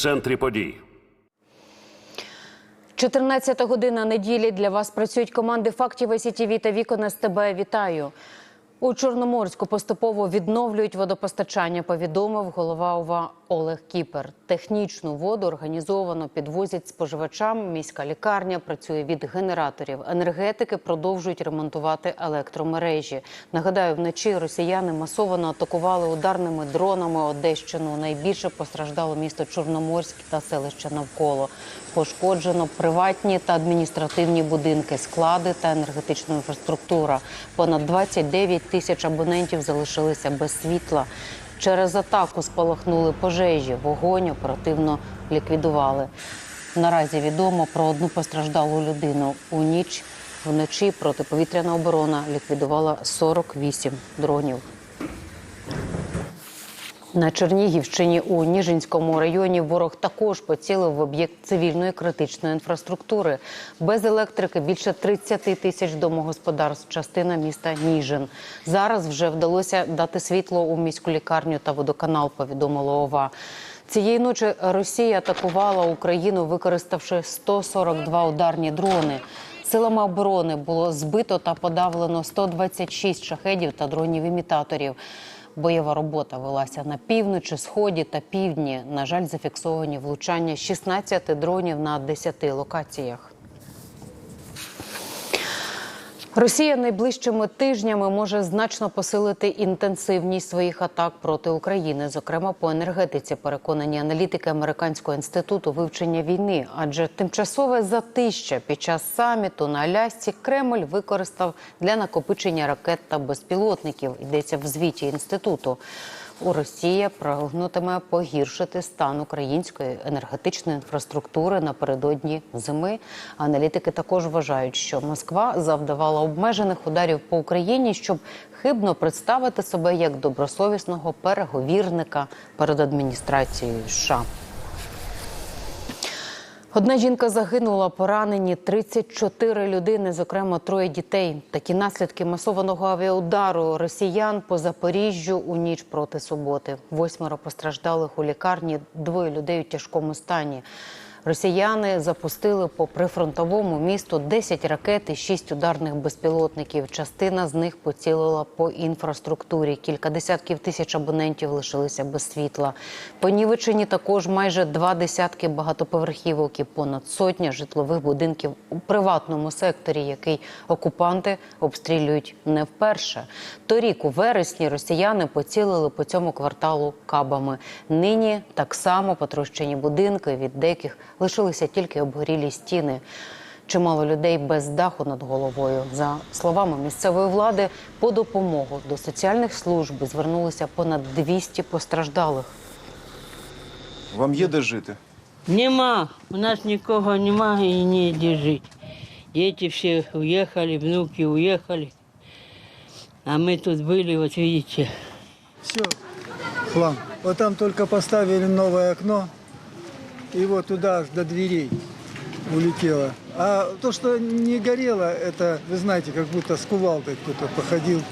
центрі подій. 14 година неділі для вас працюють команди фактів СІТІВІ та Вікон СТБ. Вітаю. У Чорноморську поступово відновлюють водопостачання. Повідомив голова ОВА Олег Кіпер. Технічну воду організовано підвозять споживачам. Міська лікарня працює від генераторів. Енергетики продовжують ремонтувати електромережі. Нагадаю, вночі росіяни масово атакували ударними дронами Одещину. Найбільше постраждало місто Чорноморськ та селище навколо. Пошкоджено приватні та адміністративні будинки, склади та енергетична інфраструктура. Понад 29 тисяч абонентів залишилися без світла. Через атаку спалахнули пожежі. Вогонь оперативно ліквідували. Наразі відомо про одну постраждалу людину. У ніч вночі протиповітряна оборона ліквідувала 48 дронів. На Чернігівщині у Ніжинському районі ворог також поцілив в об'єкт цивільної критичної інфраструктури. Без електрики більше 30 тисяч домогосподарств, частина міста Ніжин. Зараз вже вдалося дати світло у міську лікарню та водоканал, повідомило ОВА. Цієї ночі Росія атакувала Україну, використавши 142 ударні дрони. Силами оборони було збито та подавлено 126 шахедів та дронів-імітаторів. Бойова робота велася на півночі, сході та півдні. На жаль, зафіксовані влучання 16 дронів на 10 локаціях. Росія найближчими тижнями може значно посилити інтенсивність своїх атак проти України, зокрема по енергетиці. Переконані аналітики американського інституту вивчення війни. Адже тимчасове затища під час саміту на Алясці Кремль використав для накопичення ракет та безпілотників. Йдеться в звіті інституту. У Росія прагнутиме погіршити стан української енергетичної інфраструктури напередодні зими. Аналітики також вважають, що Москва завдавала обмежених ударів по Україні, щоб хибно представити себе як добросовісного переговірника перед адміністрацією США. Одна жінка загинула, поранені 34 людини, зокрема троє дітей. Такі наслідки масованого авіаудару росіян по Запоріжжю у ніч проти суботи. Восьмеро постраждалих у лікарні, двоє людей у тяжкому стані. Росіяни запустили по прифронтовому місту 10 ракет і 6 ударних безпілотників. Частина з них поцілила по інфраструктурі. Кілька десятків тисяч абонентів лишилися без світла. Понівечені також майже два десятки багатоповерхівок і понад сотня житлових будинків у приватному секторі, який окупанти обстрілюють не вперше. Торік у вересні росіяни поцілили по цьому кварталу кабами. Нині так само потрощені будинки від деяких лишилися тільки обгорілі стіни. Чимало людей без даху над головою. За словами місцевої влади, по допомогу до соціальних служб звернулися понад 200 постраждалих. Вам є де жити? Нема, у нас нікого немає і ніде жити. Діти всі уїхали, внуки уїхали. А ми тут були, от бачите. Все, хлам. Вот там только поставили новое окно, и вот туда до дверей улетело. А то, что не горело, это, вы знаете, как будто с кувалдой кто-то походил.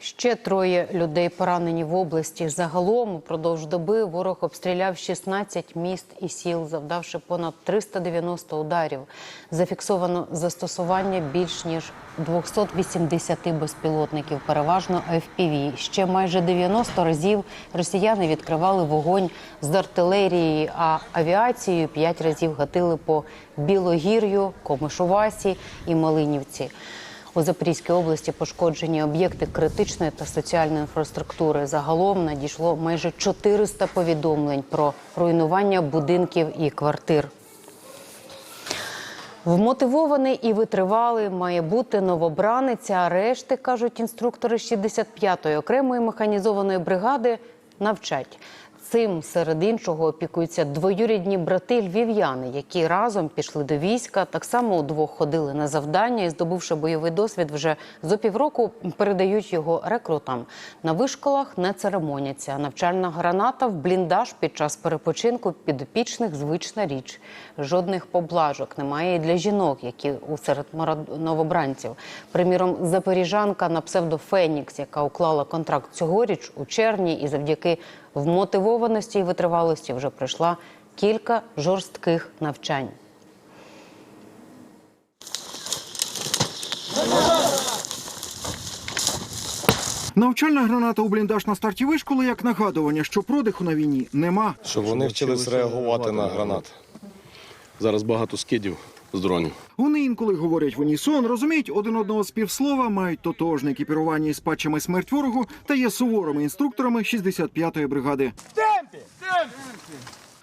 Ще троє людей поранені в області. Загалом упродовж доби ворог обстріляв 16 міст і сіл, завдавши понад 390 ударів. Зафіксовано застосування більш ніж 280 безпілотників, переважно FPV. Ще майже 90 разів росіяни відкривали вогонь з артилерії, а авіацією 5 разів гатили по Білогір'ю, Комишувасі і Малинівці. У Запорізькій області пошкоджені об'єкти критичної та соціальної інфраструктури. Загалом надійшло майже 400 повідомлень про руйнування будинків і квартир. Вмотивований і витривалий має бути новобранець, а решти, кажуть інструктори 65-ї окремої механізованої бригади, навчать. Цим серед іншого опікуються двоюрідні брати львів'яни, які разом пішли до війська. Так само удвох ходили на завдання і, здобувши бойовий досвід, вже зо півроку передають його рекрутам. На вишколах не церемоняться. Навчальна граната в бліндаж під час перепочинку підопічних звична річ. Жодних поблажок немає і для жінок, які у серед новобранців. Приміром, запоріжанка на псевдо Фенікс, яка уклала контракт цьогоріч у червні, і завдяки вмотивованості і витривалості вже пройшла кілька жорстких навчань. Навчальна граната у бліндаж на старті вишколи як нагадування, що продиху на війні нема. Щоб вони вчились реагувати на гранати. Зараз багато скидів з дронів. Вони інколи говорять в унісон, розуміють один одного з півслова, мають тотожне екіпірування із патчами смерть ворогу та є суворими інструкторами 65-ї бригади.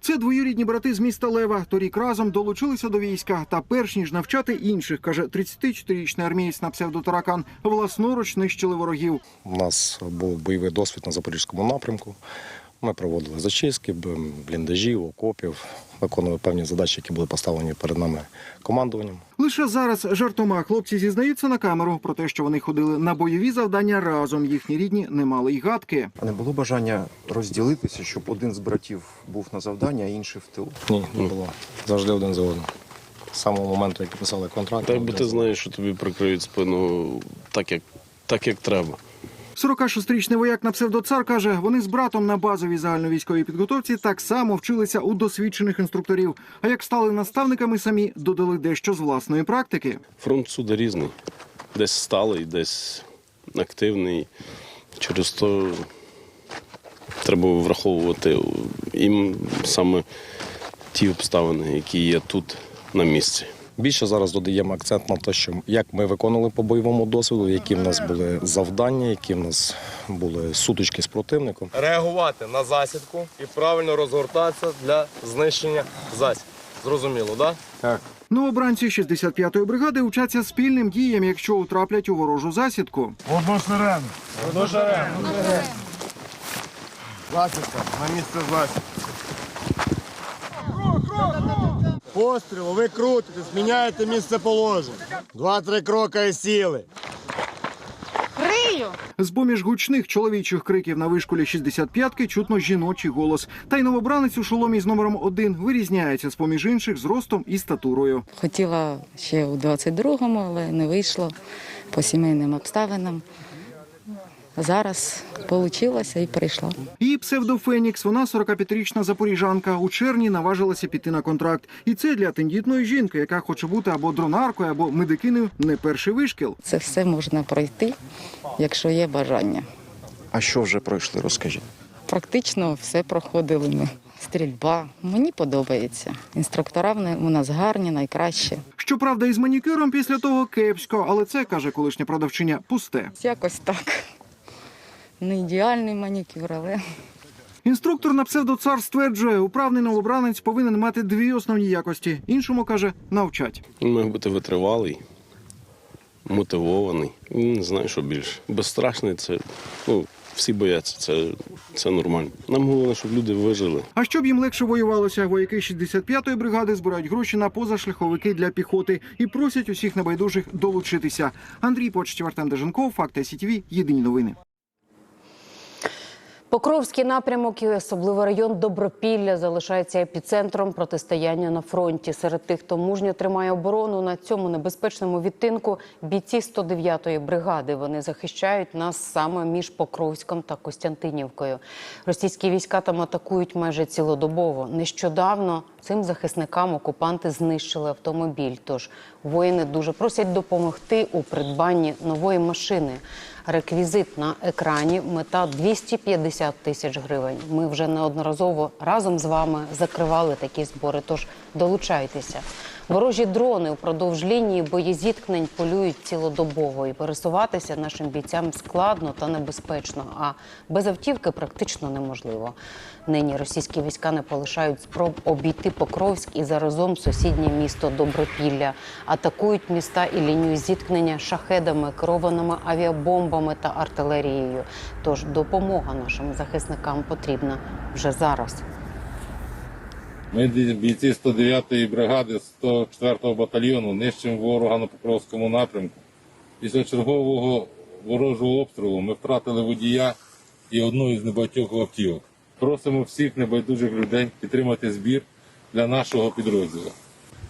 Це двоюрідні брати з міста Лева. Торік разом долучилися до війська. Та перш ніж навчати інших, каже 34-річний армієць на псевдотаракан, власноруч нищили ворогів. У нас був бойовий досвід на запорізькому напрямку. Ми проводили зачистки, бліндажів, окопів, виконували певні задачі, які були поставлені перед нами командуванням. Лише зараз жартома хлопці зізнаються на камеру про те, що вони ходили на бойові завдання разом. Їхні рідні не мали й гадки. А не було бажання розділитися, щоб один з братів був на завданні, а інший в тилу? Ні, не було. Завжди один за одним. З самого моменту, як підписали контракт. Так би ти знаєш, що тобі прикриють спину так, як, так, як треба. 46-річний вояк на псевдоцар каже, вони з братом на базовій загальновійськовій підготовці так само вчилися у досвідчених інструкторів. А як стали наставниками самі, додали дещо з власної практики. Фронт суда різний. Десь сталий, десь активний. Через то треба враховувати їм саме ті обставини, які є тут на місці. Більше зараз додаємо акцент на те, що як ми виконували по бойовому досвіду, які в нас були завдання, які в нас були сутички з противником. реагувати на засідку і правильно розгортатися для знищення засідки. Зрозуміло, так? Да? Новобранці 65-ї бригади вчаться спільним діям, якщо утраплять у ворожу засідку. Засідка, на місце засідки. Пострілу, ви крутите, зміняєте місце положення. Два-три кроки і сіли. З поміж гучних чоловічих криків на вишколі 65-ки чутно жіночий голос. Та й новобранець у шоломі з номером 1 вирізняється з поміж інших з ростом і статурою. Хотіла ще у 22-му, але не вийшло по сімейним обставинам. Зараз вийшло і прийшла. Її псевдофенікс, вона 45-річна запоріжанка. У червні наважилася піти на контракт. І це для тендітної жінки, яка хоче бути або дронаркою, або медикиною, не перший вишкіл. Це все можна пройти, якщо є бажання. А що вже пройшли, розкажіть. Практично все проходили ми. Стрільба мені подобається. Інструктора в не- у нас гарні, найкращі. Щоправда, із манікюром після того кепсько, але це каже колишня продавчиня пусте. Якось так. Не ідеальний манікюр, але Інструктор на псевдоцар стверджує, управний новобранець повинен мати дві основні якості. Іншому каже, навчать. Він має бути витривалий, мотивований. Не знаю, що більше. Безстрашний це. Ну, всі бояться, це, це нормально. Нам головне, щоб люди вижили. А щоб їм легше воювалося, вояки 65-ї бригади збирають гроші на позашляховики для піхоти і просять усіх небайдужих долучитися. Андрій Почтів, Артем Деженков, Факти СІТВ, Єдині новини. Покровський напрямок і особливо район Добропілля залишається епіцентром протистояння на фронті. Серед тих, хто мужньо тримає оборону на цьому небезпечному відтинку, бійці 109-ї бригади. Вони захищають нас саме між Покровськом та Костянтинівкою. Російські війська там атакують майже цілодобово. Нещодавно цим захисникам окупанти знищили автомобіль. Тож воїни дуже просять допомогти у придбанні нової машини. Реквізит на екрані. Мета 250 тисяч гривень. Ми вже неодноразово разом з вами закривали такі збори. Тож долучайтеся. Ворожі дрони впродовж лінії боєзіткнень полюють цілодобово і пересуватися нашим бійцям складно та небезпечно. А без автівки практично неможливо. Нині російські війська не полишають спроб обійти Покровськ і заразом сусіднє місто Добропілля. Атакують міста і лінію зіткнення шахедами, керованими авіабомбами та артилерією. Тож допомога нашим захисникам потрібна вже зараз. Ми бійці 109-ї бригади 104-го батальйону нищимо ворога на Покровському напрямку. Після чергового ворожого обстрілу ми втратили водія і одну із небагатьох автівок. Просимо всіх небайдужих людей підтримати збір для нашого підрозділу.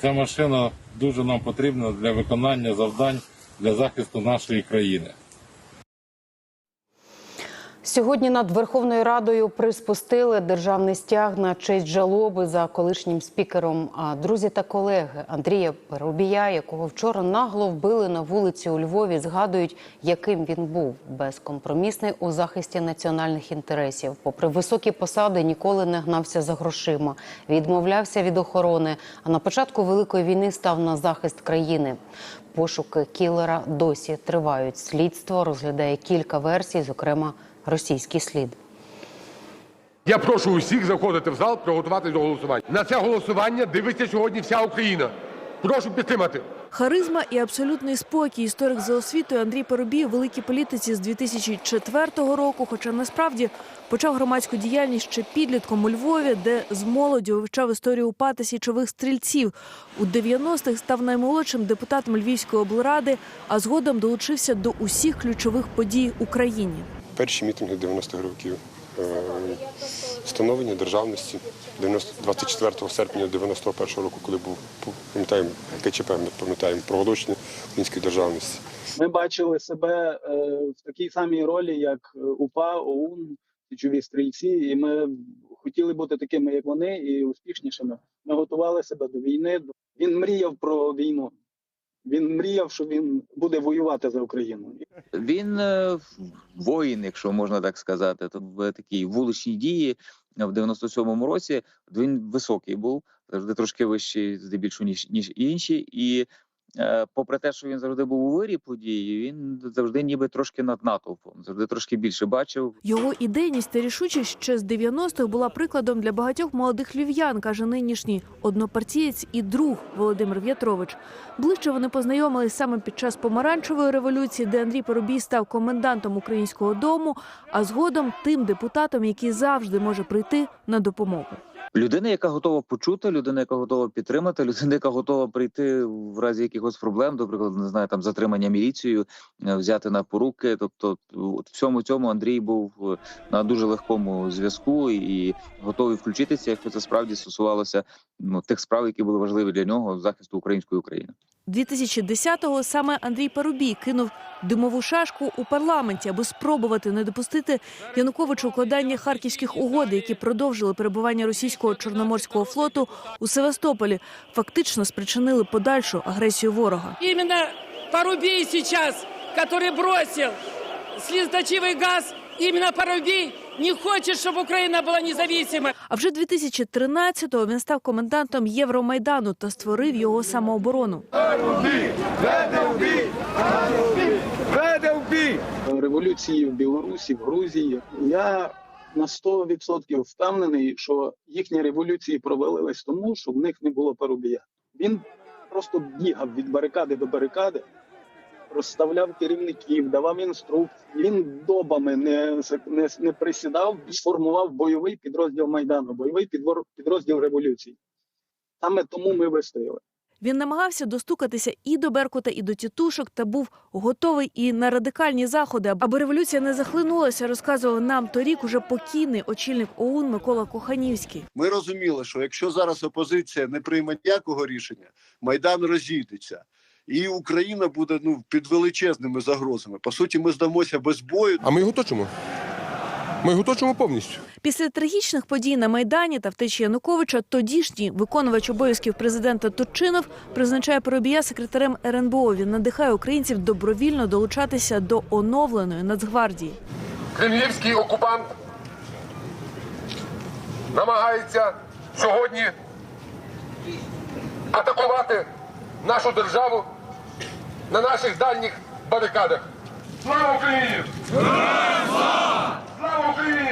Ця машина дуже нам потрібна для виконання завдань для захисту нашої країни. Сьогодні над Верховною Радою приспустили державний стяг на честь жалоби за колишнім спікером. А друзі та колеги Андрія Парубія, якого вчора нагло вбили на вулиці у Львові, згадують, яким він був безкомпромісний у захисті національних інтересів. Попри високі посади, ніколи не гнався за грошима, відмовлявся від охорони. А на початку великої війни став на захист країни. Пошуки кілера досі тривають. Слідство розглядає кілька версій, зокрема російський слід. Я прошу усіх заходити в зал, приготуватись до голосування. На це голосування дивиться сьогодні вся Україна. Прошу підтримати. Харизма і абсолютний спокій. Історик за освітою Андрій Парубій у великій політиці з 2004 року. Хоча насправді почав громадську діяльність ще підлітком у Львові, де з молоді вивчав історію УПА та січових стрільців. У 90-х став наймолодшим депутатом Львівської облради, а згодом долучився до усіх ключових подій Україні. Перші мітинги 90-х років, е, встановлення державності 90 24 серпня 91 року, коли був пам'ятаємо КЧП, ми пам'ятаємо проголошення української державності. Ми бачили себе е, в такій самій ролі, як УПА, ОУН, січові стрільці, і ми хотіли бути такими, як вони, і успішнішими. Ми готували себе до війни. Він мріяв про війну. Він мріяв, що він буде воювати за Україну. Він е, воїн, якщо можна так сказати, то в такій вуличній дії в 97-му році він високий був, завжди трошки вищий, здебільшого ніж ніж інші. І попри те, що він завжди був у вирі події, він завжди ніби трошки над натовпом, завжди трошки більше бачив. Його ідейність та рішучість ще з 90-х була прикладом для багатьох молодих львів'ян, каже нинішній однопартієць і друг Володимир В'ятрович. Ближче вони познайомились саме під час помаранчевої революції, де Андрій Поробій став комендантом українського дому, а згодом тим депутатом, який завжди може прийти на допомогу. Людина, яка готова почути, людина, яка готова підтримати, людина, яка готова прийти в разі якихось проблем, до прикладу, не знаю, там затримання міліцією, е, взяти на поруки. Тобто, от всьому цьому Андрій був е, на дуже легкому зв'язку і готовий включитися, якщо це справді стосувалося ну тих справ, які були важливі для нього захисту української України. 2010-го саме Андрій Парубій кинув димову шашку у парламенті, аби спробувати не допустити Януковичу укладання харківських угод, які продовжили перебування російського чорноморського флоту у Севастополі, фактично спричинили подальшу агресію ворога. Именно Порубей сейчас, который бросил слезоточивый газ, именно Порубей не хочет, чтобы Украина была независимой. А вже 2013-го він став комендантом Євромайдану та створив його самооборону. Революції в Білорусі, в Грузії. Я на 100% впевнений, що їхні революції провалились тому, що в них не було парубія. Він просто бігав від барикади до барикади, розставляв керівників, давав інструкції. Він добами не, не, не присідав, сформував бойовий підрозділ Майдану, бойовий підвор- підрозділ революції. Саме тому ми вистояли. Він намагався достукатися і до Беркута, і до тітушок, та був готовий і на радикальні заходи, аби революція не захлинулася. Розказував нам торік уже покійний очільник ОУН Микола Коханівський. Ми розуміли, що якщо зараз опозиція не прийме ніякого рішення, майдан розійдеться. І Україна буде ну під величезними загрозами. По суті, ми здамося без бою. А ми його точимо. Ми його точимо повністю. Після трагічних подій на майдані та втечі Януковича, тодішній виконувач обов'язків президента Турчинов призначає Поробія секретарем РНБО. Він надихає українців добровільно долучатися до оновленої Нацгвардії. Кремлівський окупант намагається сьогодні атакувати нашу державу на наших дальніх барикадах. Слава Україні! Слава Україні!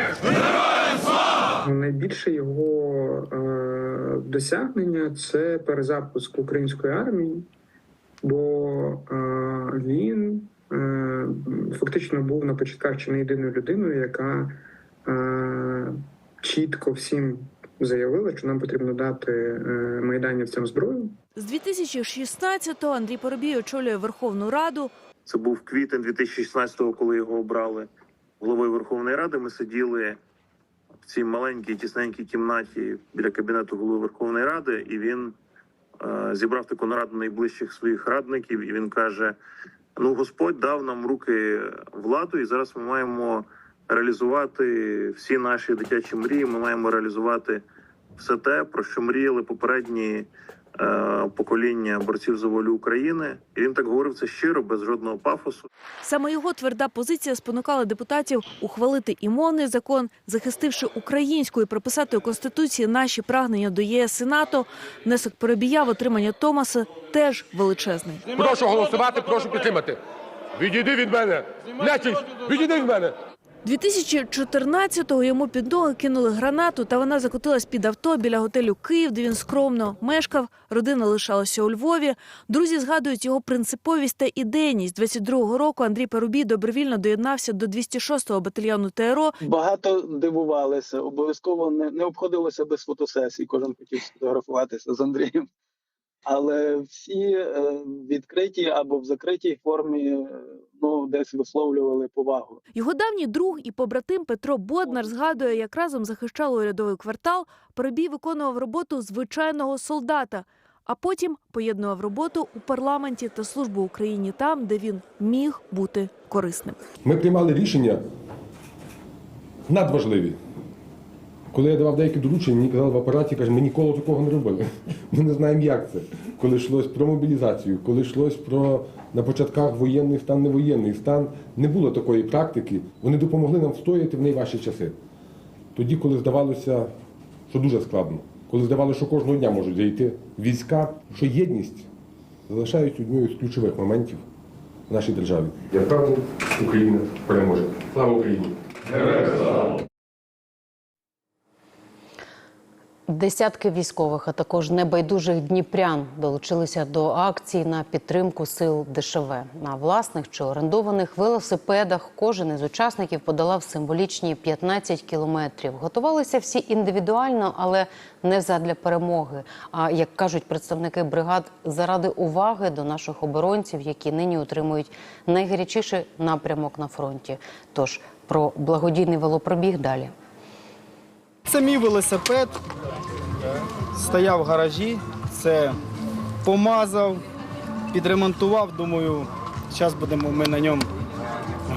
Найбільше його е, досягнення це перезапуск української армії, бо е, він е, фактично був на початках чи не єдиною людиною, яка е, чітко всім заявила, що нам потрібно дати е, майданівцям зброю. З 2016-го Андрій Поробій очолює Верховну Раду. Це був квітень 2016-го, коли його обрали головою Верховної Ради. Ми сиділи в цій маленькій тісненькій кімнаті біля кабінету голови Верховної Ради, і він е, зібрав таку нараду найближчих своїх радників. І він каже: Ну, Господь дав нам руки владу, і зараз ми маємо реалізувати всі наші дитячі мрії. Ми маємо реалізувати все те, про що мріяли попередні е, покоління борців за волю України. І він так говорив це щиро, без жодного пафосу. Саме його тверда позиція спонукала депутатів ухвалити і мовний закон, захистивши українську і приписати у конституції наші прагнення до ЄС і НАТО. Внесок Перебія в отримання Томаса теж величезний. Прошу голосувати, прошу підтримати. Відійди від мене! Нечість! Відійди від мене! 2014-го йому під ноги кинули гранату, та вона закотилась під авто біля готелю Київ, де він скромно мешкав. Родина лишалася у Львові. Друзі згадують його принциповість та ідейність. 22-го року Андрій Парубій добровільно доєднався до 206-го батальйону ТРО. Багато дивувалися, обов'язково не, не обходилося без фотосесій. Кожен хотів сфотографуватися з Андрієм. Але всі е, відкриті або в закритій формі е, ну, десь висловлювали повагу. Його давній друг і побратим Петро Боднар згадує, як разом захищали урядовий квартал. Парубій виконував роботу звичайного солдата, а потім поєднував роботу у парламенті та службу Україні там, де він міг бути корисним. Ми приймали рішення надважливі. Коли я давав деякі доручення, мені казали в апараті, каже, ми ніколи такого не робили. Ми не знаємо, як це. Коли йшлось про мобілізацію, коли йшлось про на початках воєнний стан, невоєнний стан, не було такої практики. Вони допомогли нам встояти в найважчі часи. Тоді, коли здавалося, що дуже складно, коли здавалося, що кожного дня можуть зайти війська, що єдність залишають однією з ключових моментів в нашій державі. Я впевнений, Україна переможе. Слава Україні! Десятки військових, а також небайдужих дніпрян долучилися до акції на підтримку сил ДШВ. На власних чи орендованих велосипедах кожен із учасників подолав символічні 15 кілометрів. Готувалися всі індивідуально, але не задля перемоги. А як кажуть представники бригад, заради уваги до наших оборонців, які нині утримують найгарячіший напрямок на фронті. Тож про благодійний велопробіг далі. Це велосипед. Стояв в гаражі, це помазав, підремонтував. Думаю, зараз будемо ми на ньому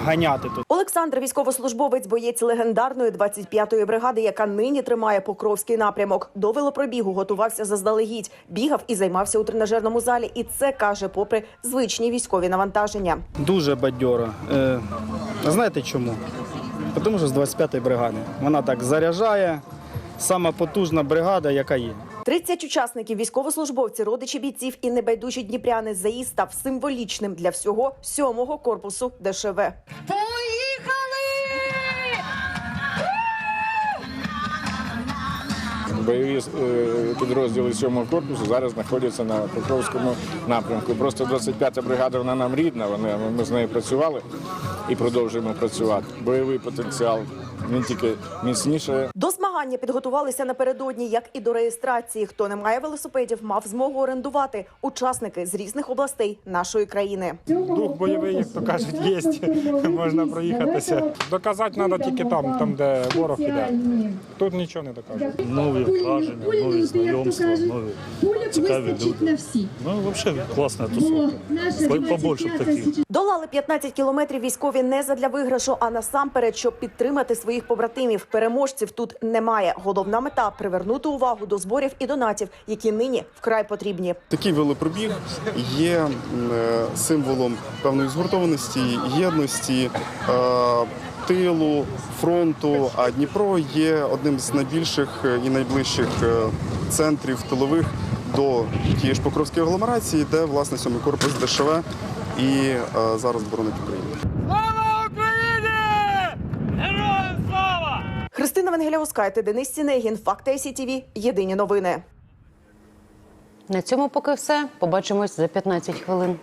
ганяти тут. Олександр, військовослужбовець, боєць легендарної 25-ї бригади, яка нині тримає Покровський напрямок. До велопробігу готувався заздалегідь, бігав і займався у тренажерному залі. І це каже, попри звичні військові навантаження. Дуже бадьоро. Е, знаєте чому? Тому що з 25-ї бригади. Вона так заряджає. Сама потужна бригада, яка є. 30 учасників, військовослужбовці, родичі бійців і небайдужі дніпряни. Заїзд став символічним для всього сьомого корпусу ДШВ. Бойові е, підрозділи 7 корпусу зараз знаходяться на Покровському напрямку. Просто 25-та бригада вона нам рідна. Вони, ми з нею працювали і продовжуємо працювати. Бойовий потенціал він тільки міцніше. До змагання підготувалися напередодні, як і до реєстрації. Хто не має велосипедів, мав змогу орендувати учасники з різних областей нашої країни. Дух бойовий, як то кажуть, є. Можна проїхатися. Доказати треба тільки там, там, де ворог іде. Тут нічого не докажуть. Нові враження, нові знайомства, нові цікаві люди. Ну, взагалі класна тусовка. По- Побольше б таких. Долали 15 кілометрів військові не задля виграшу, а насамперед, щоб підтримати своїх побратимів. Переможців тут немає. Головна мета привернути увагу до зборів і донатів, які нині вкрай потрібні. Такий велопробіг є е, символом певної згуртованості, єдності. е, Тилу фронту, а Дніпро є одним з найбільших е, і найближчих центрів тилових до тієї ж Покровської агломерації, де власне сьомий корпус ДШВ і е, зараз боронить Україну. Героям слава! Христина Венгеляускайте, Денис Сінегін, Факти СІТВ. Єдині новини. На цьому поки все. Побачимось за 15 хвилин.